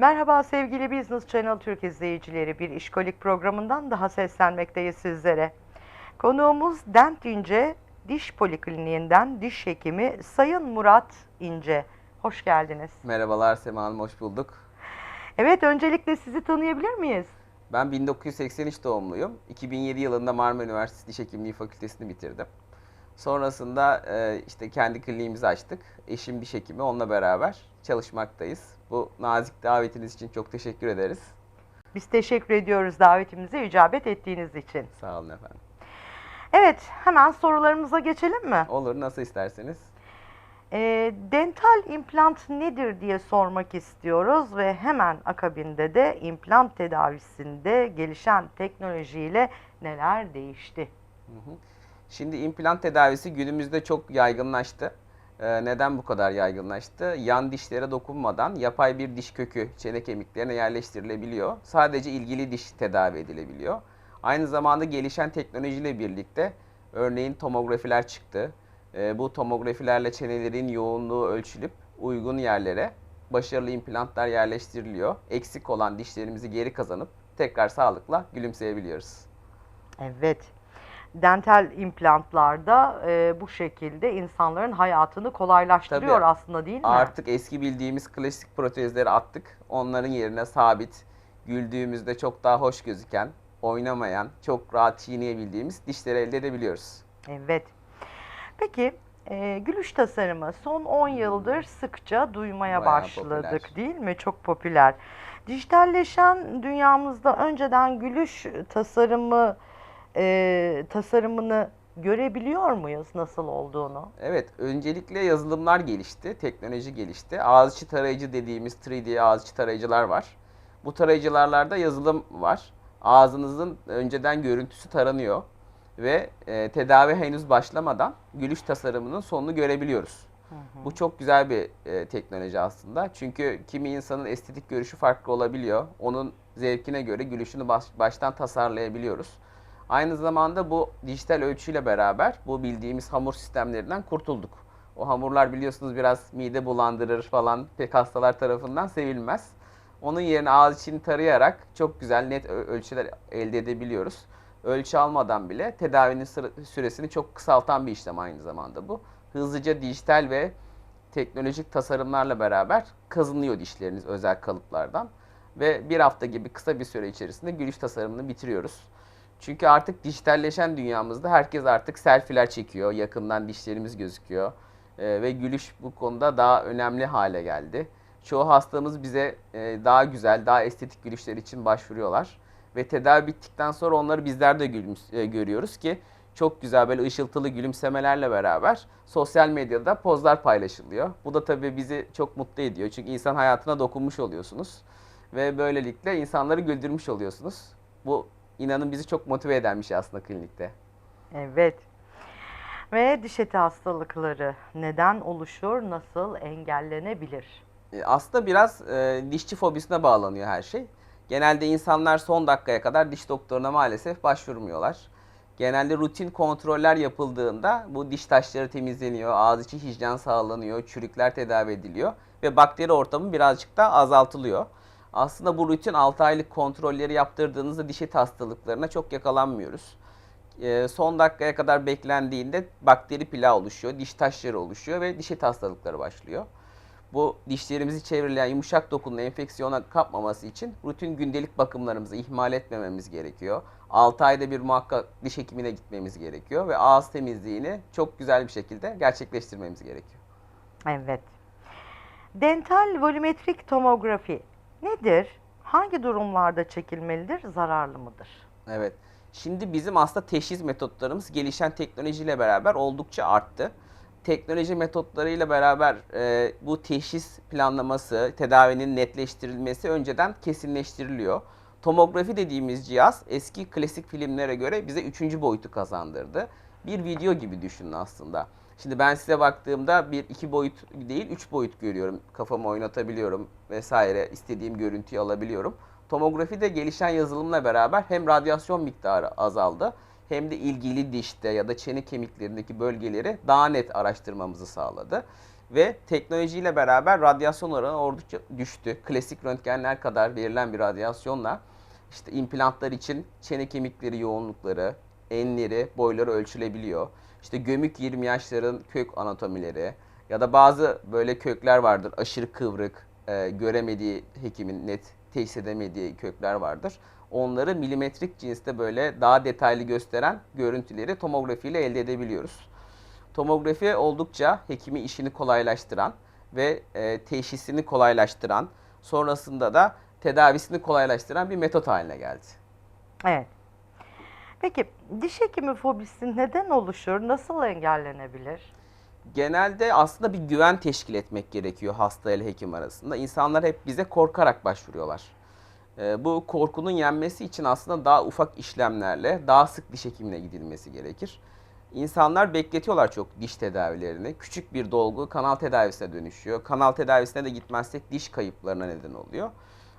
Merhaba sevgili Business Channel Türk izleyicileri. Bir işkolik programından daha seslenmekteyiz sizlere. Konuğumuz Dent İnce Diş Polikliniğinden diş hekimi Sayın Murat İnce. Hoş geldiniz. Merhabalar Sema Hanım, hoş bulduk. Evet, öncelikle sizi tanıyabilir miyiz? Ben 1983 doğumluyum. 2007 yılında Marmara Üniversitesi Diş Hekimliği Fakültesini bitirdim. Sonrasında e, işte kendi kliniğimizi açtık. Eşim diş hekimi, onunla beraber çalışmaktayız. Bu nazik davetiniz için çok teşekkür ederiz. Biz teşekkür ediyoruz davetimize icabet ettiğiniz için. Sağ olun efendim. Evet, hemen sorularımıza geçelim mi? Olur, nasıl isterseniz. E, dental implant nedir diye sormak istiyoruz ve hemen akabinde de implant tedavisinde gelişen teknolojiyle neler değişti? Şimdi implant tedavisi günümüzde çok yaygınlaştı. Ee, neden bu kadar yaygınlaştı? Yan dişlere dokunmadan yapay bir diş kökü çene kemiklerine yerleştirilebiliyor. Sadece ilgili diş tedavi edilebiliyor. Aynı zamanda gelişen teknolojiyle birlikte örneğin tomografiler çıktı. Ee, bu tomografilerle çenelerin yoğunluğu ölçülüp uygun yerlere başarılı implantlar yerleştiriliyor. Eksik olan dişlerimizi geri kazanıp tekrar sağlıkla gülümseyebiliyoruz. Evet. Dental implantlarda e, bu şekilde insanların hayatını kolaylaştırıyor Tabii. aslında değil mi? Artık eski bildiğimiz klasik protezleri attık. Onların yerine sabit, güldüğümüzde çok daha hoş gözüken, oynamayan, çok rahat çiğneyebildiğimiz dişleri elde edebiliyoruz. Evet. Peki e, gülüş tasarımı son 10 yıldır sıkça duymaya Bayağı başladık popüler. değil mi? Çok popüler. Dijitalleşen dünyamızda önceden gülüş tasarımı e, tasarımını görebiliyor muyuz nasıl olduğunu? Evet, öncelikle yazılımlar gelişti, teknoloji gelişti. Ağız içi tarayıcı dediğimiz 3D ağız içi tarayıcılar var. Bu tarayıcılarlarda yazılım var. Ağzınızın önceden görüntüsü taranıyor ve e, tedavi henüz başlamadan gülüş tasarımının sonunu görebiliyoruz. Bu çok güzel bir e, teknoloji aslında. Çünkü kimi insanın estetik görüşü farklı olabiliyor. Onun zevkine göre gülüşünü baş- baştan tasarlayabiliyoruz. Aynı zamanda bu dijital ölçüyle beraber bu bildiğimiz hamur sistemlerinden kurtulduk. O hamurlar biliyorsunuz biraz mide bulandırır falan pek hastalar tarafından sevilmez. Onun yerine ağız içini tarayarak çok güzel net ölçüler elde edebiliyoruz. Ölçü almadan bile tedavinin süresini çok kısaltan bir işlem aynı zamanda bu. Hızlıca dijital ve teknolojik tasarımlarla beraber kazınıyor dişleriniz özel kalıplardan. Ve bir hafta gibi kısa bir süre içerisinde gülüş tasarımını bitiriyoruz. Çünkü artık dijitalleşen dünyamızda herkes artık selfie'ler çekiyor. Yakından dişlerimiz gözüküyor. Ee, ve gülüş bu konuda daha önemli hale geldi. Çoğu hastamız bize e, daha güzel, daha estetik gülüşler için başvuruyorlar. Ve tedavi bittikten sonra onları bizler de gülüms- e, görüyoruz ki çok güzel böyle ışıltılı gülümsemelerle beraber sosyal medyada pozlar paylaşılıyor. Bu da tabii bizi çok mutlu ediyor. Çünkü insan hayatına dokunmuş oluyorsunuz. Ve böylelikle insanları güldürmüş oluyorsunuz. Bu inanın bizi çok motive eden bir şey aslında klinikte. Evet. Ve diş eti hastalıkları neden oluşur, nasıl engellenebilir? E, Aslında biraz e, dişçi fobisine bağlanıyor her şey. Genelde insanlar son dakikaya kadar diş doktoruna maalesef başvurmuyorlar. Genelde rutin kontroller yapıldığında bu diş taşları temizleniyor, ağız içi hijyen sağlanıyor, çürükler tedavi ediliyor ve bakteri ortamı birazcık da azaltılıyor. Aslında bu rutin 6 aylık kontrolleri yaptırdığınızda diş eti hastalıklarına çok yakalanmıyoruz. E, son dakikaya kadar beklendiğinde bakteri plağı oluşuyor, diş taşları oluşuyor ve diş eti hastalıkları başlıyor. Bu dişlerimizi çevreleyen yumuşak dokunun enfeksiyona kapmaması için rutin gündelik bakımlarımızı ihmal etmememiz gerekiyor. 6 ayda bir muhakkak diş hekimine gitmemiz gerekiyor ve ağız temizliğini çok güzel bir şekilde gerçekleştirmemiz gerekiyor. Evet. Dental volümetrik tomografi nedir? Hangi durumlarda çekilmelidir? Zararlı mıdır? Evet. Şimdi bizim aslında teşhis metotlarımız gelişen teknolojiyle beraber oldukça arttı. Teknoloji metotlarıyla beraber e, bu teşhis planlaması, tedavinin netleştirilmesi önceden kesinleştiriliyor. Tomografi dediğimiz cihaz eski klasik filmlere göre bize üçüncü boyutu kazandırdı. Bir video gibi düşünün aslında. Şimdi ben size baktığımda bir iki boyut değil üç boyut görüyorum. Kafamı oynatabiliyorum vesaire istediğim görüntüyü alabiliyorum. Tomografide gelişen yazılımla beraber hem radyasyon miktarı azaldı hem de ilgili dişte ya da çene kemiklerindeki bölgeleri daha net araştırmamızı sağladı. Ve teknolojiyle beraber radyasyon oranı oldukça düştü. Klasik röntgenler kadar verilen bir radyasyonla işte implantlar için çene kemikleri yoğunlukları, enleri, boyları ölçülebiliyor. İşte gömük 20 yaşların kök anatomileri ya da bazı böyle kökler vardır aşırı kıvrık, e, göremediği hekimin net teşhis edemediği kökler vardır. Onları milimetrik cinste böyle daha detaylı gösteren görüntüleri tomografiyle elde edebiliyoruz. Tomografi oldukça hekimi işini kolaylaştıran ve e, teşhisini kolaylaştıran, sonrasında da tedavisini kolaylaştıran bir metot haline geldi. Evet. Peki diş hekimi fobisi neden oluşur? Nasıl engellenebilir? Genelde aslında bir güven teşkil etmek gerekiyor hasta ile hekim arasında. İnsanlar hep bize korkarak başvuruyorlar. Ee, bu korkunun yenmesi için aslında daha ufak işlemlerle daha sık diş hekimine gidilmesi gerekir. İnsanlar bekletiyorlar çok diş tedavilerini. Küçük bir dolgu kanal tedavisine dönüşüyor. Kanal tedavisine de gitmezsek diş kayıplarına neden oluyor.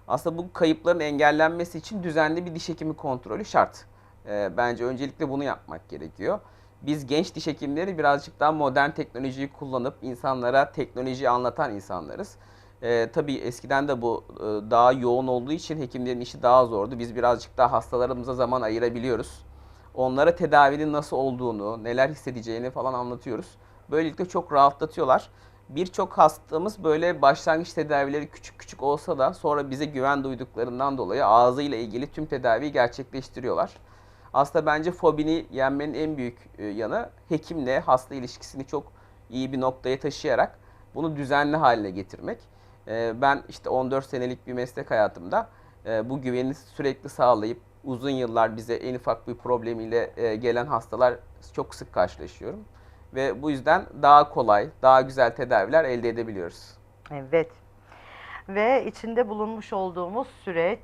Aslında bu kayıpların engellenmesi için düzenli bir diş hekimi kontrolü şart. Ee, bence öncelikle bunu yapmak gerekiyor. Biz genç diş hekimleri birazcık daha modern teknolojiyi kullanıp insanlara teknolojiyi anlatan insanlarız. Ee, tabii eskiden de bu e, daha yoğun olduğu için hekimlerin işi daha zordu. Biz birazcık daha hastalarımıza zaman ayırabiliyoruz. Onlara tedavinin nasıl olduğunu, neler hissedeceğini falan anlatıyoruz. Böylelikle çok rahatlatıyorlar. Birçok hastamız böyle başlangıç tedavileri küçük küçük olsa da sonra bize güven duyduklarından dolayı ağzıyla ilgili tüm tedaviyi gerçekleştiriyorlar. Aslında bence fobini yenmenin en büyük e, yanı hekimle hasta ilişkisini çok iyi bir noktaya taşıyarak bunu düzenli haline getirmek. E, Ben işte 14 senelik bir meslek hayatımda e, bu güveni sürekli sağlayıp uzun yıllar bize en ufak bir problemiyle gelen hastalar çok sık karşılaşıyorum. Ve bu yüzden daha kolay, daha güzel tedaviler elde edebiliyoruz. Evet. Ve içinde bulunmuş olduğumuz süreç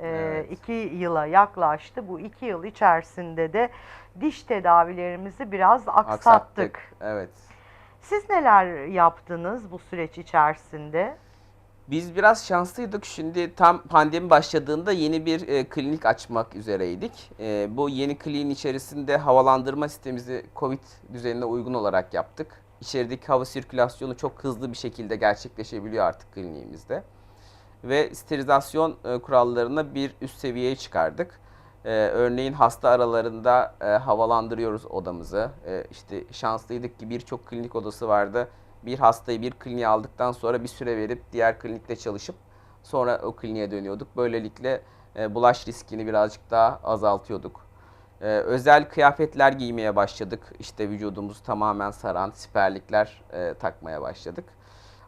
e, Evet. iki yıla yaklaştı. Bu iki yıl içerisinde de diş tedavilerimizi biraz aksattık. Evet. Siz neler yaptınız bu süreç içerisinde? Biz biraz şanslıydık. Şimdi tam pandemi başladığında yeni bir e, klinik açmak üzereydik. E, bu yeni kliniğin içerisinde havalandırma sistemimizi Covid düzenine uygun olarak yaptık. İçerideki hava sirkülasyonu çok hızlı bir şekilde gerçekleşebiliyor artık kliniğimizde. Ve sterilizasyon e, kurallarına bir üst seviyeye çıkardık. E, örneğin hasta aralarında e, havalandırıyoruz odamızı. E, işte şanslıydık ki birçok klinik odası vardı. Bir hastayı bir kliniğe aldıktan sonra bir süre verip diğer klinikte çalışıp sonra o kliniğe dönüyorduk. Böylelikle e, bulaş riskini birazcık daha azaltıyorduk. E, özel kıyafetler giymeye başladık. İşte vücudumuzu tamamen saran siperlikler e, takmaya başladık.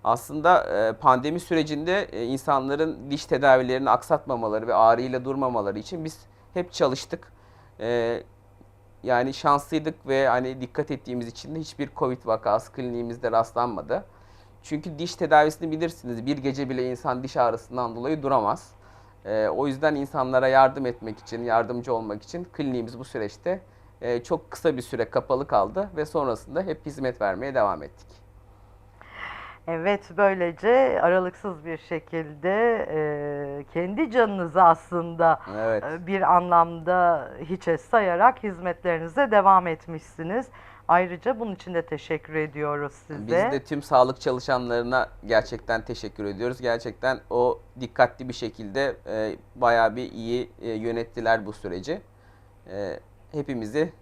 Aslında e, pandemi sürecinde e, insanların diş tedavilerini aksatmamaları ve ağrıyla durmamaları için biz hep çalıştık. E, yani şanslıydık ve hani dikkat ettiğimiz için de hiçbir Covid vakası kliniğimizde rastlanmadı. Çünkü diş tedavisini bilirsiniz. Bir gece bile insan diş ağrısından dolayı duramaz. Ee, o yüzden insanlara yardım etmek için, yardımcı olmak için kliniğimiz bu süreçte e, çok kısa bir süre kapalı kaldı ve sonrasında hep hizmet vermeye devam ettik. Evet, böylece aralıksız bir şekilde e, kendi canınızı aslında Evet. e, bir anlamda hiçe sayarak hizmetlerinize devam etmişsiniz. Ayrıca bunun için de teşekkür ediyoruz size. Biz de tüm sağlık çalışanlarına gerçekten teşekkür ediyoruz. Gerçekten o dikkatli bir şekilde e, bayağı bir iyi e, yönettiler bu süreci. E, hepimizi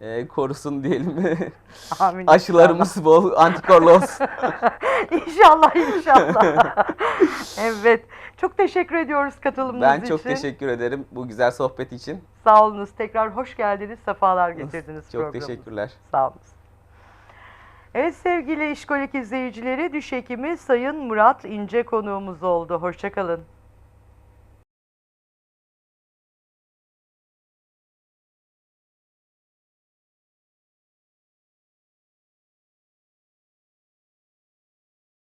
e, korusun diyelim. Amin Aşılarımız bol, antikorlu olsun. İnşallah, inşallah. evet, çok teşekkür ediyoruz katılımınız Ben için. çok teşekkür ederim bu güzel sohbet için. Sağ olunuz. Tekrar hoş geldiniz, sefalar getirdiniz Çok teşekkürler. Sağ olun. Evet sevgili İşkolik izleyicileri, Düş Hekimi Sayın Murat İnce konuğumuz oldu. Hoşçakalın.